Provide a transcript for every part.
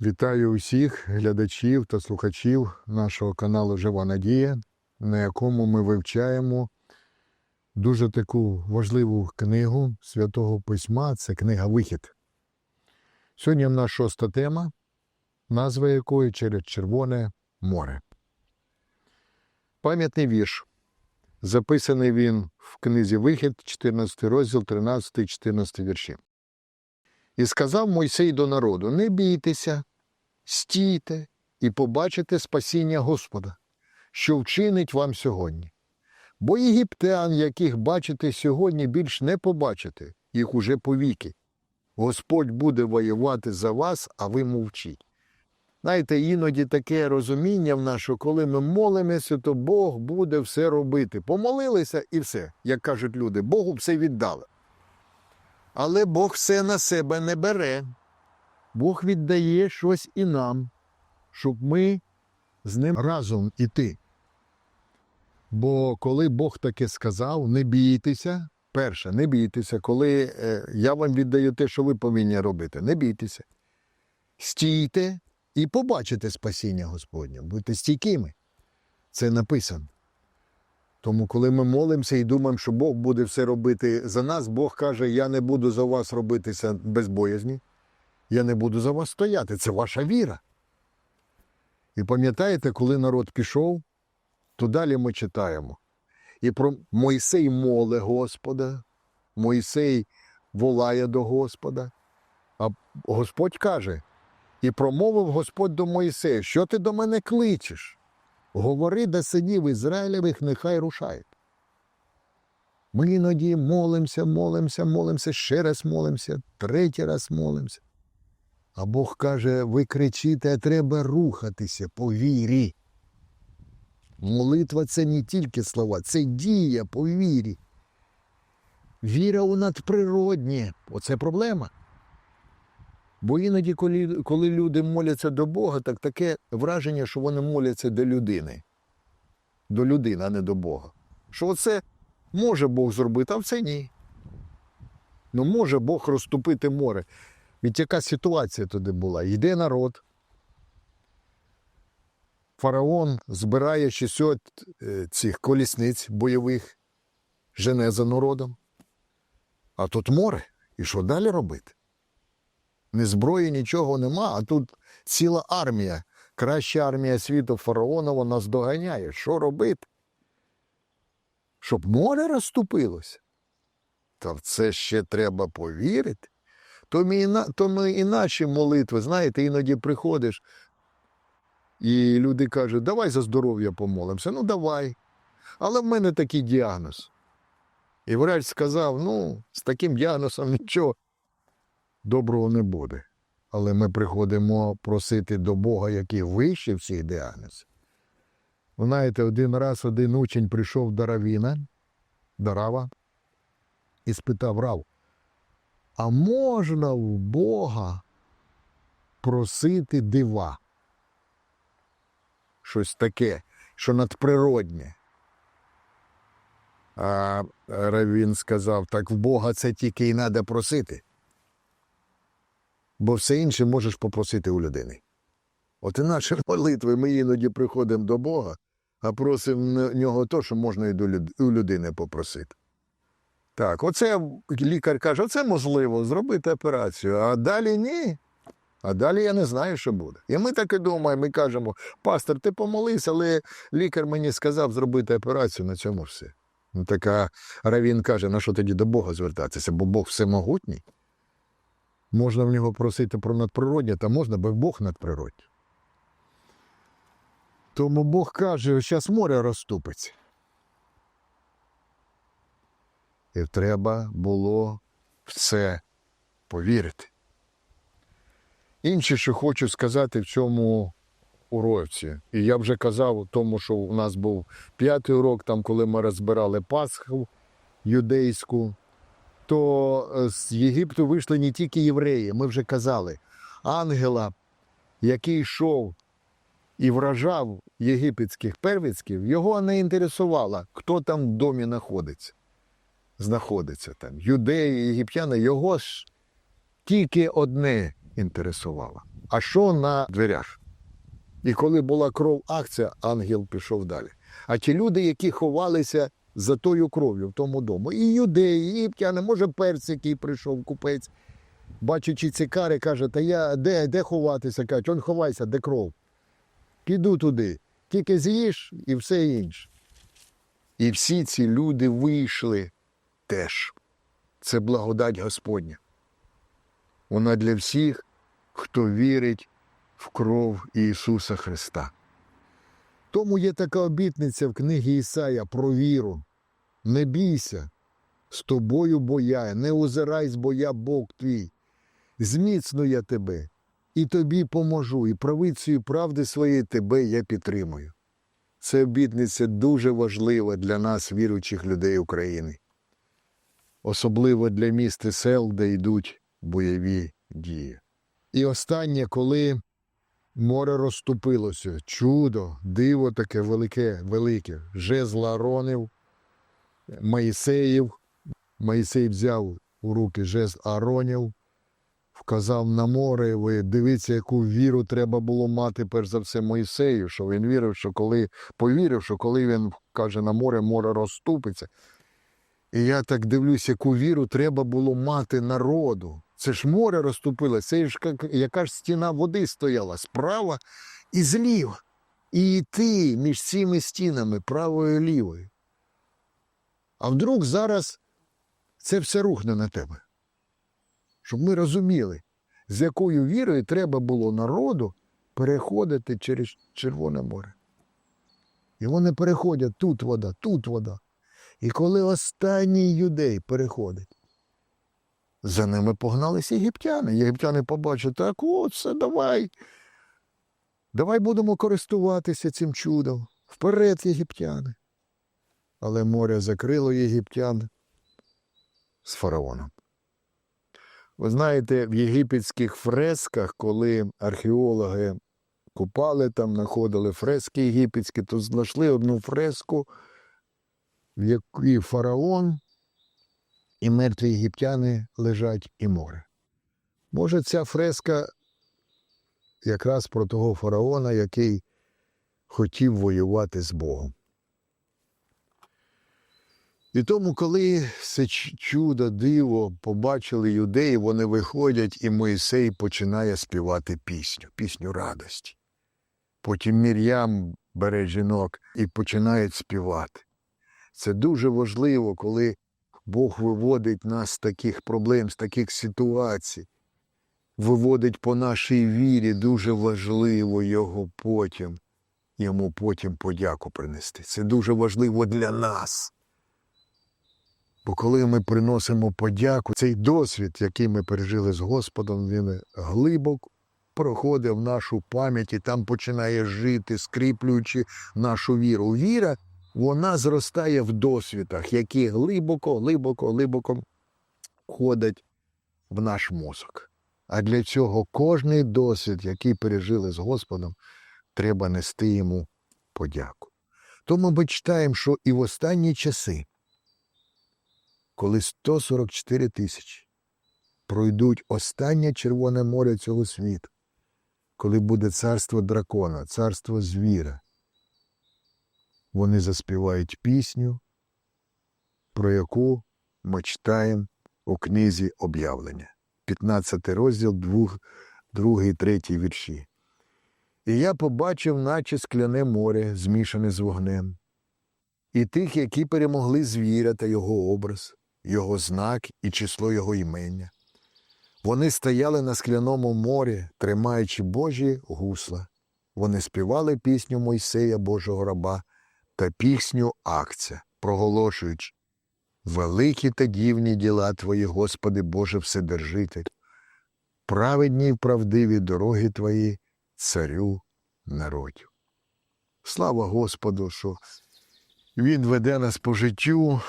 Вітаю усіх глядачів та слухачів нашого каналу Жива Надія, на якому ми вивчаємо дуже таку важливу книгу Святого Письма це книга Вихід. Сьогодні в нас шоста тема, назва якої через Червоне море. Пам'ятний вірш. Записаний він в книзі Вихід, 14 розділ, 13, 14 вірші. І сказав Мойсей до народу: Не бійтеся, стійте і побачите спасіння Господа, що вчинить вам сьогодні. Бо єгиптян, яких бачите сьогодні, більш не побачите, їх уже повіки. Господь буде воювати за вас, а ви мовчіть. Знаєте, іноді таке розуміння в що коли ми молимося, то Бог буде все робити. Помолилися і все, як кажуть люди, Богу все віддали. Але Бог все на себе не бере. Бог віддає щось і нам, щоб ми з ним разом іти. Бо коли Бог таке сказав, не бійтеся, перше, не бійтеся, коли е, я вам віддаю те, що ви повинні робити, не бійтеся. Стійте і побачите спасіння Господнє, будьте стійкими. Це написано. Тому, коли ми молимося і думаємо, що Бог буде все робити за нас, Бог каже: Я не буду за вас робитися без боязні, я не буду за вас стояти. Це ваша віра. І пам'ятаєте, коли народ пішов, то далі ми читаємо. І про Мойсей моле Господа, Мойсей волає до Господа. А Господь каже: і промовив Господь до Мойсея, що ти до мене кличеш? Говори до синів Ізраїлевих, нехай рушають. Ми іноді молимося, молимося, молимося, ще раз молимося, третій раз молимося. А Бог каже: ви кричите, а треба рухатися по вірі. Молитва це не тільки слова, це дія по вірі. Віра у надприроднє. Оце проблема. Бо іноді, коли, коли люди моляться до Бога, так таке враження, що вони моляться до людини. До людини, а не до Бога. Що оце може Бог зробити, а це ні. Ну може Бог розступити море. Від яка ситуація туди була? Йде народ. Фараон збирає 600 е, цих колісниць бойових, жене за народом. А тут море. І що далі робити? Ні зброї, нічого нема, а тут ціла армія. Краща армія світу фараонова нас доганяє. Що робити? Щоб море розступилося. Та в це ще треба повірити. То ми, то ми і наші молитви, знаєте, іноді приходиш, і люди кажуть, давай за здоров'я помолимося. Ну, давай. Але в мене такий діагноз. І врач сказав: ну, з таким діагнозом нічого доброго не буде. Але ми приходимо просити до Бога, який вище всіх діагнозів. Ви знаєте, один раз один учень прийшов до Равіна, до Рава, і спитав Рав, а можна в Бога просити дива? Щось таке, що надприроднє. А Равін сказав: так в Бога це тільки і треба просити бо все інше можеш попросити у людини. От і наші молитви ми іноді приходимо до Бога, а просимо нього то, що можна і у людини попросити. Так, оце лікар каже, оце можливо зробити операцію, а далі ні. А далі я не знаю, що буде. І ми так і думаємо, ми кажемо, пастор, ти помолився, але лікар мені сказав зробити операцію, на цьому все. Ну, така Равін каже, на що тоді до Бога звертатися, бо Бог всемогутній. Можна в нього просити про надприроднє, та можна, бо Бог надприроднє. Тому Бог каже, що зараз море розступиться. І треба було в це повірити. Інше, що хочу сказати в цьому уроці, і я вже казав тому, що у нас був п'ятий урок, там, коли ми розбирали Пасху юдейську, то е, з Єгипту вийшли не тільки євреї, ми вже казали, ангела, який йшов і вражав єгипетських первіцьків, його не інтересувало, хто там в домі знаходиться. Знаходиться там. Юдеї, єгиптяни, його ж тільки одне інтересувало. А що на дверях? І коли була кров акція, ангел пішов далі. А ті люди, які ховалися за тою кров'ю в тому дому, і юдеї, і єгиптяни, може, перс, який прийшов купець, бачачи ці кари, каже, та я де, де ховатися? Кажуть, он ховайся, де кров. Піду туди, тільки з'їж і все інше. І всі ці люди вийшли теж. Це благодать Господня. Вона для всіх, хто вірить в кров Ісуса Христа. Тому є така обітниця в книгі Ісая про віру. Не бійся, з тобою боя, не озирайсь, бо я Бог твій. Зміцну я тебе, і тобі поможу, і правицею правди своєї тебе я підтримую. Це обітниця дуже важлива для нас, віруючих людей України, особливо для міст і сел, де йдуть бойові дії. І останнє, коли море розступилося, чудо, диво таке велике, велике, жезл Ааронів, Моїсеїв. Моїсей взяв у руки жезл Ааронів, вказав на море. Ви дивіться, яку віру треба було мати, перш за все, Моїсею, що він вірив, що коли повірив, що коли він каже на море, море розступиться. І я так дивлюсь, яку віру треба було мати народу. Це ж море розступилося, це ж як- яка ж стіна води стояла справа і зліва. І йти між цими стінами, правою і лівою. А вдруг зараз це все рухне на тебе. Щоб ми розуміли, з якою вірою треба було народу переходити через Червоне море. І вони переходять тут вода, тут вода. І коли останній юдей переходить, за ними погналися єгиптяни. Єгиптяни побачать, так от це давай. Давай будемо користуватися цим чудом. Вперед, єгиптяни. Але море закрило єгиптян з фараоном. Ви знаєте, в єгипетських фресках, коли археологи купали там, знаходили фрески єгипетські, то знайшли одну фреску, в якій фараон і мертві єгиптяни лежать і море. Може, ця фреска якраз про того фараона, який хотів воювати з Богом. І тому, коли це чудо, диво побачили юдеї, вони виходять, і Моїсей починає співати пісню, пісню радості. Потім Мір'ям бере жінок і починають співати. Це дуже важливо, коли Бог виводить нас з таких проблем, з таких ситуацій, виводить по нашій вірі, дуже важливо його потім, йому потім подяку принести. Це дуже важливо для нас. Бо коли ми приносимо подяку, цей досвід, який ми пережили з Господом, він глибоко проходить в нашу пам'ять і там починає жити, скріплюючи нашу віру. Віра, вона зростає в досвідах, які глибоко, глибоко, глибоко входять в наш мозок. А для цього кожний досвід, який пережили з Господом, треба нести йому подяку. Тому ми читаємо, що і в останні часи коли 144 тисячі пройдуть останнє Червоне море цього світу, коли буде царство дракона, царство звіра, вони заспівають пісню, про яку ми читаємо у книзі об'явлення, 15 розділ, 2, 2 3 вірші. І я побачив, наче скляне море, змішане з вогнем, і тих, які перемогли звіра та його образ, його знак і число його імення. Вони стояли на скляному морі, тримаючи Божі гусла. Вони співали пісню Мойсея Божого раба та пісню Акця, проголошуючи Великі та дівні діла Твої, Господи Боже Вседержитель, праведні й правдиві дороги Твої, царю народів. Слава Господу, що Він веде нас по життю,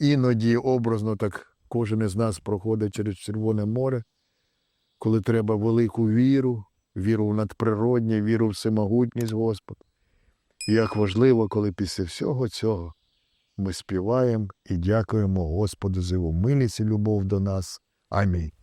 іноді образно так кожен із нас проходить через Червоне море, коли треба велику віру, віру в надприроднє, віру в всемогутність Господа. І як важливо, коли після всього цього ми співаємо і дякуємо Господу за його милість і любов до нас. Амінь.